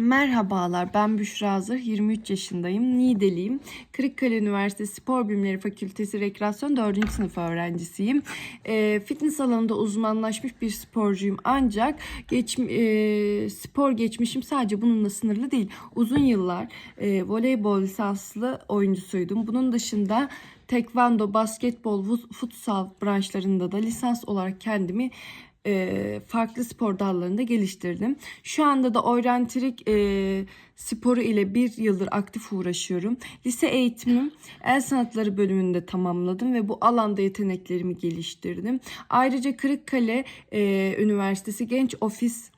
Merhabalar, ben Büşra Hazır, 23 yaşındayım, Niğdeliyim. Kırıkkale Üniversitesi Spor Bilimleri Fakültesi Rekreasyon 4. sınıf öğrencisiyim. E, fitness alanında uzmanlaşmış bir sporcuyum ancak geç, e, spor geçmişim sadece bununla sınırlı değil. Uzun yıllar e, voleybol lisanslı oyuncusuydum. Bunun dışında tekvando, basketbol, futsal branşlarında da lisans olarak kendimi e, farklı spor dallarında geliştirdim. Şu anda da oryantrik e, sporu ile bir yıldır aktif uğraşıyorum. Lise eğitimim el sanatları bölümünde tamamladım ve bu alanda yeteneklerimi geliştirdim. Ayrıca Kırıkkale e, Üniversitesi Genç Ofis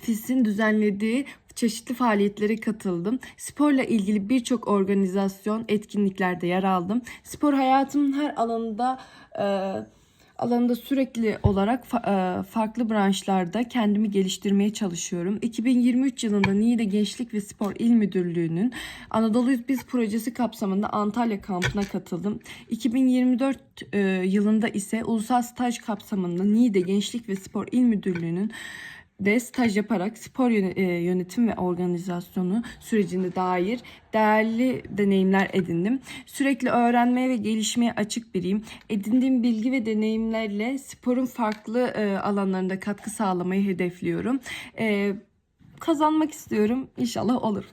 FİS'in düzenlediği çeşitli faaliyetlere katıldım. Sporla ilgili birçok organizasyon, etkinliklerde yer aldım. Spor hayatımın her alanında e, alanında sürekli olarak e, farklı branşlarda kendimi geliştirmeye çalışıyorum. 2023 yılında Niğde Gençlik ve Spor İl Müdürlüğü'nün Anadolu Biz projesi kapsamında Antalya kampına katıldım. 2024 e, yılında ise ulusal staj kapsamında Niğde Gençlik ve Spor İl Müdürlüğü'nün de staj yaparak spor e, yönetim ve organizasyonu sürecine dair değerli deneyimler edindim. Sürekli öğrenmeye ve gelişmeye açık biriyim. Edindiğim bilgi ve deneyimlerle sporun farklı e, alanlarında katkı sağlamayı hedefliyorum. E, kazanmak istiyorum. İnşallah olur.